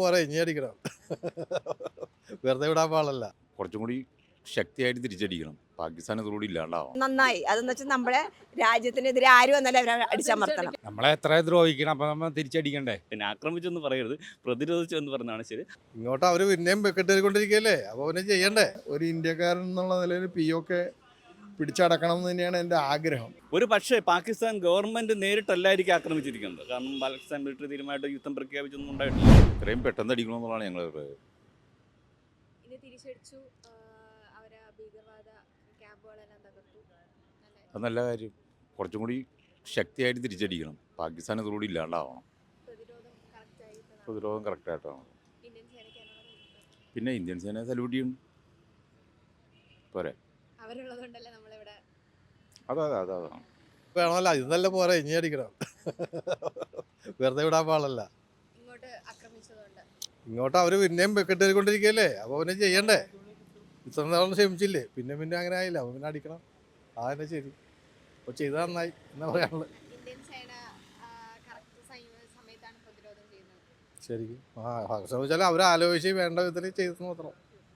പോരാ ഇനി അടിക്കണം. വെറുതെ വിടാൻ പാടല്ല. കുറച്ചും കൂടി ശക്തിയായിട്ട് തിരിച്ചടിക്കണം. പാകിസ്ഥാൻ ഇതോടുകൂടി ഇല്ലാണ്ടാവണം. നന്നായി. അതെന്ന് വെച്ചാൽ നമ്മുടെ രാജ്യത്തിനെതിരെ ആരും വന്നാലും അവരെ അടിച്ചമർത്തണം. നമ്മളെ എത്ര ദ്രോഹിക്കണം അപ്പം നമ്മൾ തിരിച്ചടിക്കണ്ടേ? പിന്നെ ആക്രമിച്ചെന്ന് പറയരുത്. പ്രതിരോധിച്ചു എന്ന് പറഞ്ഞാണ് ശരി. ഇങ്ങോട്ട് അവർ പിന്നെയും കെട്ടിക്കൊണ്ടിരിക്കുകയല്ലേ അപ്പോൾ പിന്നെ ചെയ്യണ്ടേ? ഒരു ഇന്ത്യക്കാരൻ എന്നുള്ള നിലയിൽ പി ഒക്കെ പിടിച്ചടക്കണം എന്ന് തന്നെയാണ് എന്റെ ആഗ്രഹം. ഒരു പക്ഷേ പാകിസ്ഥാൻ ഗവൺമെന്റ് നേരിട്ടല്ലായിരിക്കും ആക്രമിച്ചിരിക്കുന്നത്. കാരണം പാകിസ്ഥാൻ മിലിറ്ററി തീരുമാനമായിട്ട് യുദ്ധം പ്രഖ്യാപിച്ചൊന്നും ഉണ്ടായിട്ടില്ല. ഇത്രയും പെട്ടെന്ന് അടിക്കണമെന്നുള്ളതാണ് ഞങ്ങൾ അത് നല്ല കാര്യം. കുറച്ചും കൂടി ശക്തിയായിട്ട് തിരിച്ചടിക്കണം. പാകിസ്ഥാൻ ഇതോടുകൂടി ഇല്ലാണ്ടാവണം. പ്രതിരോധം കറക്റ്റായി പ്രതിരോധം കറക്റ്റായിട്ടാണ് പിന്നെ ഇന്ത്യൻ സേന സല്യൂട്ട് ചെയ്യണം പോരെ. അവരുള്ളതുകൊണ്ടല്ലേ നമ്മളിവിടെ അതെ അതെ അതെ. വേണമല്ല ഇത് നല്ല പോരാ ഇനി അടിക്കണം. വെറുതെ വിടാൻ പാടല്ല. ഇങ്ങോട്ട് അവർ പിന്നെയും കെട്ടിക്കൊണ്ടിരിക്കുകയല്ലേ അപ്പോൾ പിന്നെ ചെയ്യണ്ടേ? ഇത്ര നാളും ക്ഷമിച്ചില്ലേ? പിന്നെ പിന്നെ അങ്ങനെ ആയില്ല. അപ്പോൾ പിന്നെ അടിക്കണം. ആ തന്നെ ശരി. അപ്പോൾ ചെയ്താൽ നന്നായി എന്നാ പറയാനുള്ളത്. ഇന്ത്യൻ സേന കറക്റ്റ് സമയത്താണ് പ്രതിരോധം ചെയ്യുന്നത്. ശരിക്കും. ആ ശ്രമിച്ചാൽ അവർ ആലോചിച്ച് വേണ്ട വിധത്തിൽ ചെയ്ത് മാത്രം.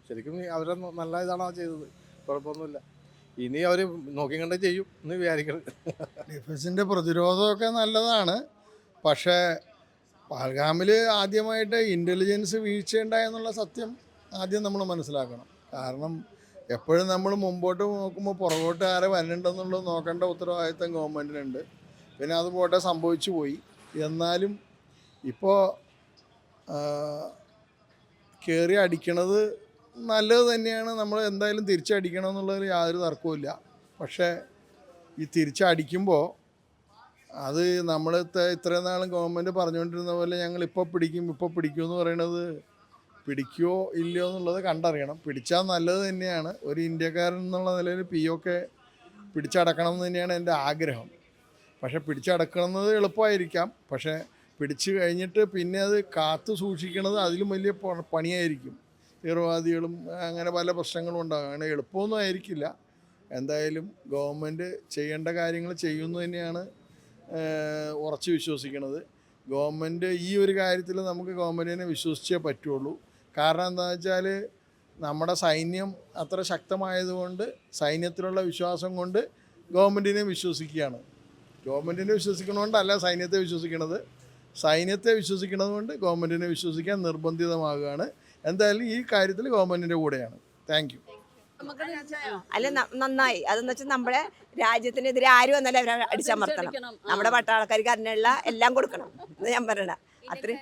ശരിക്കും അവരെ നല്ല ഇതാണോ ചെയ്തത്? കുഴപ്പമൊന്നുമില്ല. ഇനി അവർ നോക്കി കണ്ട് ചെയ്യും എന്ന് വിചാരിക്കണം. ഡിഫൻസിന്റെ പ്രതിരോധമൊക്കെ നല്ലതാണ്. പക്ഷേ പഹൽഗാമിൽ ആദ്യമായിട്ട് ഇന്റലിജൻസ് വീഴ്ചയുണ്ടായെന്നുള്ള സത്യം ആദ്യം നമ്മൾ മനസ്സിലാക്കണം. കാരണം എപ്പോഴും നമ്മൾ മുമ്പോട്ട് നോക്കുമ്പോൾ പുറകോട്ട് ആരെ വരണ്ടെന്നുള്ളത് നോക്കേണ്ട ഉത്തരവാദിത്തം ഗവൺമെന്റിനുണ്ട് പിന്നെ അത് പോട്ടെ സംഭവിച്ചു പോയി. എന്നാലും ഇപ്പോൾ കയറി അടിക്കണത് നല്ലത് തന്നെയാണ്. നമ്മൾ എന്തായാലും തിരിച്ചടിക്കണം എന്നുള്ളതിൽ യാതൊരു തർക്കവുമില്ല. പക്ഷേ ഈ തിരിച്ചടിക്കുമ്പോൾ അത് നമ്മൾ ഇത്രയും നാളും ഗവൺമെന്റ് പറഞ്ഞുകൊണ്ടിരുന്ന പോലെ ഞങ്ങൾ ഇപ്പോൾ പിടിക്കും ഇപ്പോൾ പിടിക്കും എന്ന് പറയണത് പിടിക്കുമോ ഇല്ലയോ എന്നുള്ളത് കണ്ടറിയണം. പിടിച്ചാൽ നല്ലത് തന്നെയാണ്. ഒരു ഇന്ത്യക്കാരൻ എന്നുള്ള നിലയിൽ പി ഒക്കെ പിടിച്ചടക്കണം എന്ന് തന്നെയാണ് എന്റെ ആഗ്രഹം. പക്ഷെ പിടിച്ചടക്കുന്നത് എളുപ്പമായിരിക്കാം. പക്ഷേ പിടിച്ചു കഴിഞ്ഞിട്ട് പിന്നെ അത് കാത്തു സൂക്ഷിക്കണത് അതിലും വലിയ പണിയായിരിക്കും. തീവ്രവാദികളും അങ്ങനെ പല പ്രശ്നങ്ങളും ഉണ്ടാകും. അങ്ങനെ എളുപ്പമൊന്നും ആയിരിക്കില്ല. എന്തായാലും ഗവൺമെന്റ് ചെയ്യേണ്ട കാര്യങ്ങൾ ചെയ്യുന്നു തന്നെയാണ് ഉറച്ചു വിശ്വസിക്കുന്നത്. ഗവൺമെന്റ് ഈ ഒരു കാര്യത്തിൽ നമുക്ക് ഗവൺമെന്റിനെ വിശ്വസിച്ചേ പറ്റുള്ളൂ. കാരണം എന്താ വെച്ചാൽ നമ്മുടെ സൈന്യം അത്ര ശക്തമായതുകൊണ്ട് സൈന്യത്തിലുള്ള വിശ്വാസം കൊണ്ട് ഗവൺമെന്റിനെ വിശ്വസിക്കുകയാണ്. ഗവൺമെന്റിനെ വിശ്വസിക്കണോണ്ടല്ല സൈന്യത്തെ വിശ്വസിക്കണത്. സൈന്യത്തെ വിശ്വസിക്കണത് കൊണ്ട് ഗവൺമെന്റിനെ വിശ്വസിക്കാൻ നിർബന്ധിതമാകുകയാണ്. എന്തായാലും ഈ കാര്യത്തിൽ ഗവൺമെന്റിന്റെ കൂടെയാണ്. താങ്ക് യു അല്ല നന്നായി. അതെന്ന് വെച്ചാൽ നമ്മുടെ രാജ്യത്തിനെതിരെ ആരും എന്നാലും അവരെ അടിച്ചമർത്തണം. നമ്മുടെ പട്ടാളക്കാർക്ക് അതിനുള്ള എല്ലാം കൊടുക്കണം. എന്ന് ഞാൻ പറയണ. അത്രയും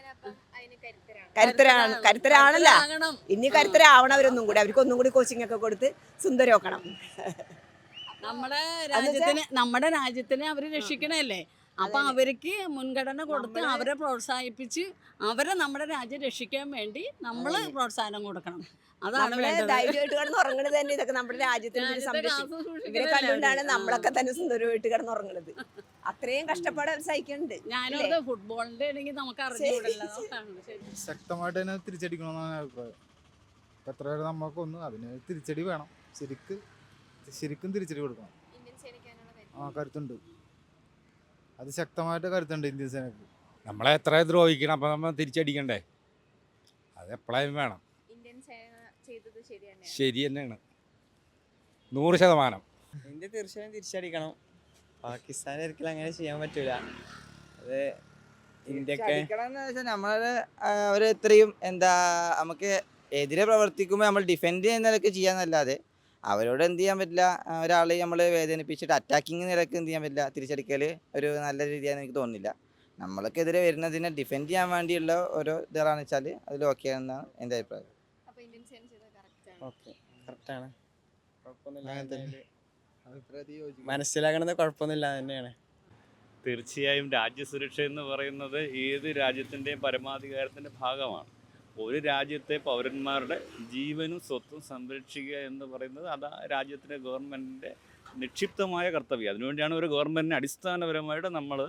കരുത്തരാണ്. കരുത്തരാണ്. കരുത്തരാണല്ല. ഇനി കരുത്തരാവണം അവരൊന്നും കൂടി. അവർക്ക് ഒന്നും കൂടി കോച്ചിങ് ഒക്കെ കൊടുത്ത് സുന്ദരമാക്കണം നമ്മുടെ രാജ്യത്തിനെ നമ്മുടെ രാജ്യത്തിനെ അവർ രക്ഷിക്കണല്ലേ? അപ്പൊ അവർക്ക് മുൻഗണന കൊടുത്ത് അവരെ പ്രോത്സാഹിപ്പിച്ച് അവരെ നമ്മുടെ രാജ്യം രക്ഷിക്കാൻ വേണ്ടി നമ്മൾ പ്രോത്സാഹനം കൊടുക്കണം. അതാണ് ധൈര്യമായിട്ട് കിടന്ന് ഉറങ്ങണത് തന്നെ ഇതൊക്കെ നമ്മുടെ രാജ്യത്തിന് സംരക്ഷിക്കും ഇവരെ കണ്ടുകൊണ്ടാണ് നമ്മളൊക്കെ തന്നെ സുന്ദരമായിട്ട് കിടന്നുറങ്ങണത് അത്രയും കഷ്ടപ്പാട് സഹിക്കുന്നുണ്ട് ഞാനത് ഫുട്ബോളിന്റെ ആണെങ്കിൽ നമുക്ക് അറിഞ്ഞുകൂടല്ലോ. ശരി. ശക്തമായിട്ട് തന്നെ തിരിച്ചടിക്കണമെന്നാണ് അഭിപ്രായം. എത്ര പേര് നമ്മൾക്ക് ഒന്ന് അതിന് തിരിച്ചടി വേണം. ശരിക്ക് ശരിക്കും തിരിച്ചടി കൊടുക്കണം. ആ കരുത്തുണ്ട്. അത് ശക്തമായിട്ട് കരുത്തുണ്ട് ഇന്ത്യൻ സേനക്ക്. നമ്മളെ എത്ര ദ്രോഹിക്കണം അപ്പം നമ്മൾ തിരിച്ചടിക്കണ്ടേ? അത് എപ്പോഴായാലും വേണം. ഇന്ത്യൻ സേന ചെയ്തത് ശരി തന്നെയാണ്. ശരി തന്നെയാണ്. നൂറ് ശതമാനം. ഇന്ത്യ തീർച്ചയായും തിരിച്ചടിക്കണം. പാകിസ്ഥാൻ ഒരിക്കലും അങ്ങനെ ചെയ്യാൻ പറ്റൂല. അത് ഇന്ത്യയ്ക്ക് വെച്ചാൽ നമ്മളെ അവർ എത്രയും എന്താ നമുക്ക് എതിരെ പ്രവർത്തിക്കുമ്പോൾ നമ്മൾ ഡിഫെൻഡ് ചെയ്യുന്നതൊക്കെ ചെയ്യാന്നല്ലാതെ അവരോട് എന്ത് ചെയ്യാൻ പറ്റില്ല? ഒരാളെ നമ്മൾ വേദനിപ്പിച്ചിട്ട് അറ്റാക്കിങ് നിരക്ക് എന്ത് ചെയ്യാൻ പറ്റില്ല? തിരിച്ചടിക്കൽ ഒരു നല്ല രീതിയാണെന്ന് എനിക്ക് തോന്നുന്നില്ല. നമ്മൾക്കെതിരെ വരുന്നതിനെ ഡിഫെൻഡ് ചെയ്യാൻ വേണ്ടിയുള്ള ഓരോ ഇതാണെന്ന് വെച്ചാൽ അതിൽ ഓക്കെ ആണെന്നാണ് എന്റെ അഭിപ്രായം. ഓക്കെ. കറക്റ്റാണ് മനസ്സിലാക്കണത് കുഴപ്പമൊന്നുമില്ല തന്നെയാണ്. തീർച്ചയായും രാജ്യസുരക്ഷ എന്ന് പറയുന്നത് ഏത് രാജ്യത്തിന്റെയും പരമാധികാരത്തിന്റെ ഭാഗമാണ്. ഒരു രാജ്യത്തെ പൗരന്മാരുടെ ജീവനും സ്വത്തും സംരക്ഷിക്കുക എന്ന് പറയുന്നത് അത് ആ രാജ്യത്തിന്റെ ഗവൺമെന്റിന്റെ നിക്ഷിപ്തമായ കർത്തവ്യം. അതിനുവേണ്ടിയാണ് ഒരു ഗവൺമെന്റിനെ അടിസ്ഥാനപരമായിട്ട് നമ്മൾ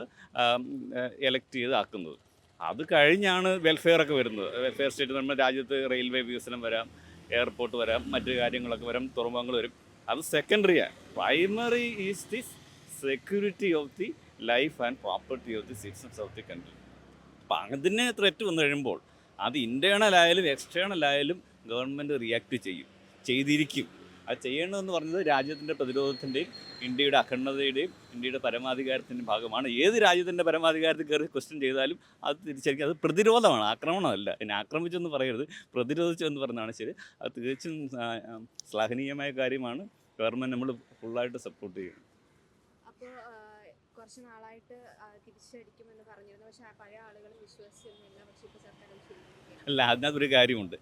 എലക്ട് ചെയ്താക്കുന്നത് അത് കഴിഞ്ഞാണ് വെൽഫെയർ ഒക്കെ വരുന്നത്. വെൽഫെയർ സ്റ്റേറ്റ് നമ്മുടെ രാജ്യത്ത് റെയിൽവേ വികസനം വരാം എയർപോർട്ട് വരാം മറ്റു കാര്യങ്ങളൊക്കെ വരാം തുറമുഖങ്ങൾ വരും. അത് സെക്കൻഡറിയാണ് primary is the security of the life and property of the citizens of the country അപ്പം അതിന് ത്രെറ്റ് വന്നു കഴിയുമ്പോൾ അത് ഇന്റേണൽ ആയാലും എക്സ്റ്റേണൽ ആയാലും ഗവൺമെന്റ് റിയാക്ട് ചെയ്യും ചെയ്തിരിക്കും. അത് ചെയ്യേണ്ടതെന്ന് പറഞ്ഞത് രാജ്യത്തിന്റെ പ്രതിരോധത്തിന്റെയും ഇന്ത്യയുടെ അഖണ്ഡതയുടെയും ഇന്ത്യയുടെ പരമാധികാരത്തിന്റെയും ഭാഗമാണ്. ഏത് രാജ്യത്തിന്റെ പരമാധികാരത്തിൽ കയറി ക്വസ്റ്റ്യൻ ചെയ്താലും അത് തിരിച്ചടിക്കുക അത് പ്രതിരോധമാണ് ആക്രമണമല്ല. എന്നെ ആക്രമിച്ചെന്ന് പറയരുത്. പ്രതിരോധിച്ചു എന്ന് പറഞ്ഞതാണ് ശരി. അത് തികച്ചും ശ്ലാഘനീയമായ കാര്യമാണ്. ഗവൺമെന്റ് നമ്മൾ ഫുള്ളായിട്ട് സപ്പോർട്ട് ചെയ്യും. അപ്പോൾ കുറച്ച് നാളായിട്ട് തിരിച്ചടിക്കുമെന്ന് പറഞ്ഞിരുന്നു. പക്ഷെ പഴയ ആളുകൾ വിശ്വസിച്ചിരുന്നില്ല. പക്ഷെ ഇപ്പോൾ സർക്കാർ അല്ല അതിനകത്തൊരു കാര്യമുണ്ട്.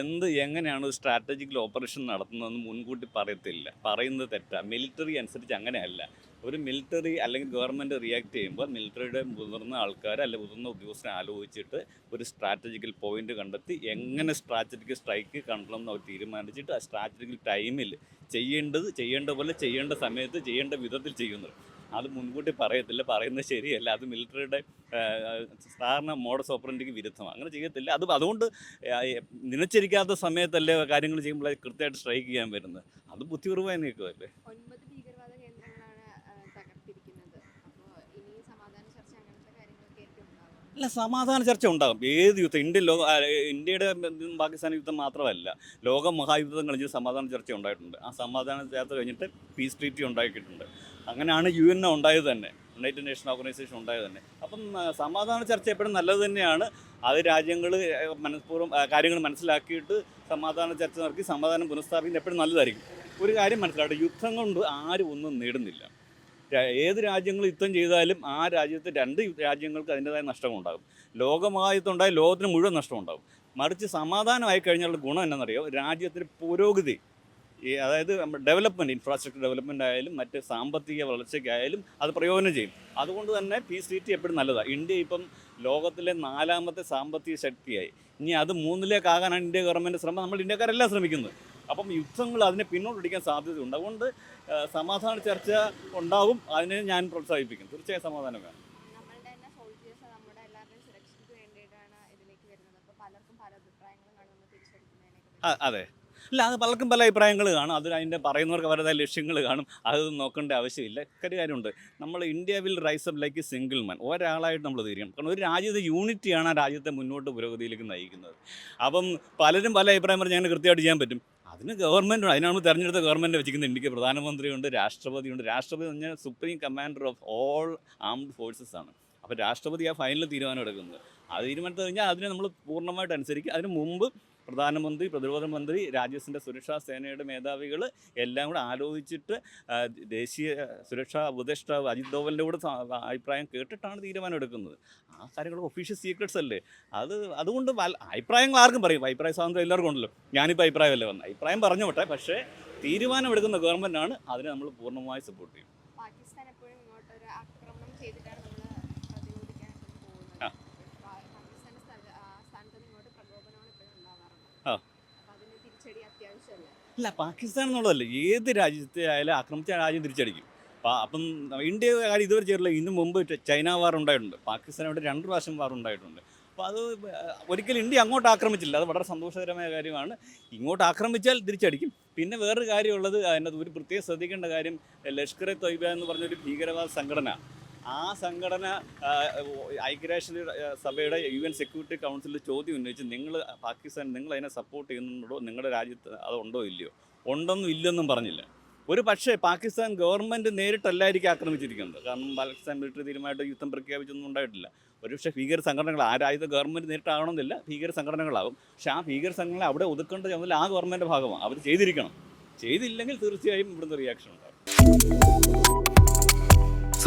എന്ത് എങ്ങനെയാണ് സ്ട്രാറ്റജിക്കൽ ഓപ്പറേഷൻ നടത്തുന്നതെന്ന് മുൻകൂട്ടി പറയത്തില്ല. പറയുന്നത് തെറ്റാ. മിലിറ്ററി അനുസരിച്ച് അങ്ങനെയല്ല. ഒരു മിലിറ്ററി അല്ലെങ്കിൽ ഗവൺമെന്റ് റിയാക്ട് ചെയ്യുമ്പോൾ മിലിറ്ററിയുടെ മുതിർന്ന ആൾക്കാർ അല്ലെങ്കിൽ മുതിർന്ന ഉദ്യോഗസ്ഥരെ ആലോചിച്ചിട്ട് ഒരു സ്ട്രാറ്റജിക്കൽ പോയിന്റ് കണ്ടെത്തി എങ്ങനെ സ്ട്രാറ്റജിക്കൽ സ്ട്രൈക്ക് കണ്ടണം എന്ന് അവർ തീരുമാനിച്ചിട്ട് ആ സ്ട്രാറ്റജിക്കൽ ടൈമിൽ ചെയ്യേണ്ടത് ചെയ്യേണ്ട പോലെ ചെയ്യേണ്ട സമയത്ത് ചെയ്യേണ്ട വിധത്തിൽ ചെയ്യുന്നത്. അത് മുൻകൂട്ടി പറയത്തില്ല. പറയുന്നത് ശരിയല്ല. അത് മിലിറ്ററിയുടെ സാധാരണ മോഡസ് ഓപ്പറന്റിക്ക് വിരുദ്ധമാണ്. അങ്ങനെ ചെയ്യത്തില്ല. അത് അതുകൊണ്ട് നിനച്ചിരിക്കാത്ത നിലച്ചിരിക്കാത്ത സമയത്തല്ലേ കാര്യങ്ങൾ ചെയ്യുമ്പോൾ കൃത്യമായിട്ട് സ്ട്രൈക്ക് ചെയ്യാൻ വരുന്നത്. അത് നീക്കുമല്ലേ ആയിരിക്കും ഉണ്ടാവുക. അല്ല സമാധാന ചർച്ച ഉണ്ടാകും. ഏത് യുദ്ധം? ഇന്ത്യ ലോക ഇന്ത്യയുടെ പാകിസ്ഥാൻ യുദ്ധം മാത്രമല്ല. ലോക മഹായുദ്ധം കഴിഞ്ഞ് സമാധാന ചർച്ച ഉണ്ടായിട്ടുണ്ട്. ആ സമാധാന ചർച്ച കഴിഞ്ഞിട്ട് പീസ് ട്രീറ്റി ഉണ്ടാക്കിയിട്ടുണ്ട്. അങ്ങനെയാണ് യു എൻ ഉണ്ടായത് തന്നെ. യുണൈറ്റഡ് നേഷൻ ഓർഗനൈസേഷൻ ഉണ്ടായത് തന്നെ. അപ്പം സമാധാന ചർച്ച എപ്പോഴും നല്ലത് തന്നെയാണ്. അത് രാജ്യങ്ങൾ മനഃപൂർവം കാര്യങ്ങൾ മനസ്സിലാക്കിയിട്ട് സമാധാന ചർച്ച നടത്തി സമാധാനം പുനഃസ്ഥാപിക്കുന്നത് എപ്പോഴും നല്ലതായിരിക്കും. ഒരു കാര്യം മനസ്സിലാകട്ടെ യുദ്ധം കൊണ്ട് ആരും ഒന്നും നേടുന്നില്ല. ഏത് രാജ്യങ്ങൾ യുദ്ധം ചെയ്താലും ആ രാജ്യത്തെ രണ്ട് രാജ്യങ്ങൾക്ക് അതിന്റെതായ നഷ്ടമുണ്ടാകും ലോകമഹായുദ്ധം ഉണ്ടായ ലോകത്തിന് മുഴുവൻ നഷ്ടമുണ്ടാകും. മറിച്ച് സമാധാനമായി കഴിഞ്ഞാലുള്ള ഗുണം എന്നറിയോ രാജ്യത്തിന് പുരോഗതി. ഈ അതായത് ഡെവലപ്മെന്റ് ഇൻഫ്രാസ്ട്രക്ചർ ഡെവലപ്മെന്റ് ആയാലും മറ്റ് സാമ്പത്തിക വളർച്ചയ്ക്കായാലും അത് പ്രയോജനം ചെയ്യും. അതുകൊണ്ട് തന്നെ പി സി ടി എപ്പോഴും നല്ലതാണ് ഇന്ത്യ ഇപ്പം ലോകത്തിലെ നാലാമത്തെ സാമ്പത്തിക ശക്തിയായി. ഇനി അത് മൂന്നിലേക്കാകാനാണ് ഇന്ത്യ ഗവൺമെന്റ് ശ്രമം. നമ്മൾ ഇന്ത്യക്കാരെല്ലാം ശ്രമിക്കുന്നത്. അപ്പം യുദ്ധങ്ങൾ അതിനെ പിന്നോട്ടടിക്കാൻ സാധ്യതയുണ്ട്. അതുകൊണ്ട് സമാധാന ചർച്ച ഉണ്ടാവും. അതിനെ ഞാൻ പ്രോത്സാഹിപ്പിക്കും തീർച്ചയായും സമാധാനം വേണം. അതെ. അല്ല അത് പലർക്കും പല അഭിപ്രായങ്ങൾ കാണും. അതിൽ അതിന്റെ പറയുന്നവർക്ക് അവരുടെ ലക്ഷ്യങ്ങൾ കാണും. അതൊന്നും നോക്കേണ്ട ആവശ്യമില്ല. ഒരു കാര്യമുണ്ട്. നമ്മൾ India will rise up like single man ഒരാളായിട്ട് നമ്മൾ തീരുകയാണ് കാരണം ഒരു രാജ്യത്തെ യൂണിറ്റിയാണ് ആ രാജ്യത്തെ മുന്നോട്ട് പുരോഗതിയിലേക്ക് നയിക്കുന്നത്. അപ്പം പലരും പല അഭിപ്രായം പറഞ്ഞ് അങ്ങനെ കൃത്യമായിട്ട് ചെയ്യാൻ പറ്റും. അതിന് ഗവൺമെന്റ് ഉണ്ട് അതിനാണ് തെരഞ്ഞെടുത്ത ഗവൺമെന്റ് വെച്ചിരിക്കുന്നത്. ഇന്ത്യയ്ക്ക് പ്രധാനമന്ത്രിയുണ്ട് രാഷ്ട്രപതിയുണ്ട്. രാഷ്ട്രപതി എന്ന് പറഞ്ഞാൽ supreme commander of all armed forces ആണ്. അപ്പോൾ രാഷ്ട്രപതി ആ ഫൈനൽ തീരുമാനം എടുക്കുന്നത്. ആ തീരുമാനത്തിൽ കഴിഞ്ഞാൽ അതിനെ നമ്മൾ പൂർണമായിട്ട് അനുസരിക്കും. അതിന് മുമ്പ് പ്രധാനമന്ത്രി പ്രതിരോധ മന്ത്രി രാജ്യത്തിന്റെ സുരക്ഷാ സേനയുടെ മേധാവികൾ എല്ലാം കൂടെ ആലോചിച്ചിട്ട് ദേശീയ സുരക്ഷാ ഉപദേഷ്ടാവ് അജിത് ഡോവലിന്റെ കൂടെ അഭിപ്രായം കേട്ടിട്ടാണ് തീരുമാനമെടുക്കുന്നത്. ആ കാര്യങ്ങൾ ഒഫീഷ്യൽ സീക്രട്സ് അല്ലേ? അത് അതുകൊണ്ട് അഭിപ്രായങ്ങൾ ആർക്കും പറയും. അഭിപ്രായ സ്വാതന്ത്ര്യം എല്ലാവർക്കും ഉണ്ടല്ലോ. ഞാനിപ്പോൾ അഭിപ്രായമല്ലേ വന്നത് അഭിപ്രായം പറഞ്ഞു വിട്ടെ പക്ഷേ തീരുമാനമെടുക്കുന്ന ഗവൺമെന്റാണ് അതിനെ നമ്മൾ പൂർണമായി സപ്പോർട്ട് ചെയ്യും. പാകിസ്ഥാൻ എപ്പോഴും ഇങ്ങോട്ട് ഒരു ആക്രമണം ചെയ്തിട്ടാണ് നമ്മൾ പ്രതിരോധിക്കാൻ പോകുന്നത് ആ. പാ- പാകിസ്ഥാന്റെ സ്ഥല- ആ സ്ഥാനത്ത് നിന്ന് ഇങ്ങോട്ട് പ്രകോപനമാണ് എപ്പോഴും ഉണ്ടാവാറുള്ളത് ആ. അപ്പോൾ അതിന് തിരിച്ചടി അത്യാവശ്യമല്ലേ അല്ല പാകിസ്ഥാൻ എന്നുള്ളതല്ല ഏത് രാജ്യത്തെ ആയാലും ആക്രമിച്ച രാജ്യം തിരിച്ചടിക്കും. അപ്പം ഇന്ത്യ കാര്യം ഇതുവരെ ചെയ്തില്ല ഇതിനു മുമ്പ് ചൈന വാർ ഉണ്ടായിട്ടുണ്ട്. പാകിസ്ഥാനോട് രണ്ട് പ്രാവശ്യം വാർ ഉണ്ടായിട്ടുണ്ട്. അപ്പോൾ അത് ഒരിക്കലും ഇന്ത്യ അങ്ങോട്ട് ആക്രമിച്ചില്ല. അത് വളരെ സന്തോഷകരമായ കാര്യമാണ്. ഇങ്ങോട്ട് ആക്രമിച്ചാൽ തിരിച്ചടിക്കും. പിന്നെ വേറൊരു കാര്യമുള്ളത് അതിനകത്ത് ഒരു പ്രത്യേകം ശ്രദ്ധിക്കേണ്ട കാര്യം ലഷ്കർ എ തൊയ്ബ എന്ന് പറഞ്ഞൊരു ഭീകരവാദ സംഘടന ആ സംഘടന ഐക്യരാഷ്ട്ര സഭയുടെ യു എൻ സെക്യൂരിറ്റി കൗൺസിലിൽ ചോദ്യം ഉന്നയിച്ച് നിങ്ങൾ പാകിസ്ഥാൻ നിങ്ങൾ അതിനെ സപ്പോർട്ട് ചെയ്യുന്നുണ്ടോ? നിങ്ങളുടെ രാജ്യത്ത് അതുണ്ടോ ഇല്ലയോ? ഉണ്ടെന്നും ഇല്ലെന്നും പറഞ്ഞില്ല? ഒരു പക്ഷേ പാകിസ്ഥാൻ ഗവൺമെന്റ് നേരിട്ടല്ലായിരിക്കും ആക്രമിച്ചിരിക്കുന്നത്. കാരണം പാകിസ്ഥാൻ മിലിറ്ററി തീരുമാനമായിട്ട് യുദ്ധം പ്രഖ്യാപിച്ചൊന്നും ഉണ്ടായിട്ടില്ല. ഒരുപക്ഷെ ഭീകര സംഘടനകൾ ആ രാജ്യത്തെ ഗവൺമെന്റ് നേരിട്ടാകണമെന്നില്ല ഭീകര സംഘടനകളാകും. പക്ഷേ ആ ഭീകര സംഘടന അവിടെ ഒതുക്കേണ്ട ചുമതല ആ ഗവൺമെന്റ് ഭാഗമാണ്. അവർ ചെയ്തിരിക്കണം. ചെയ്തില്ലെങ്കിൽ തീർച്ചയായും ഇവിടുന്ന് റിയാക്ഷൻ ഉണ്ടാകും.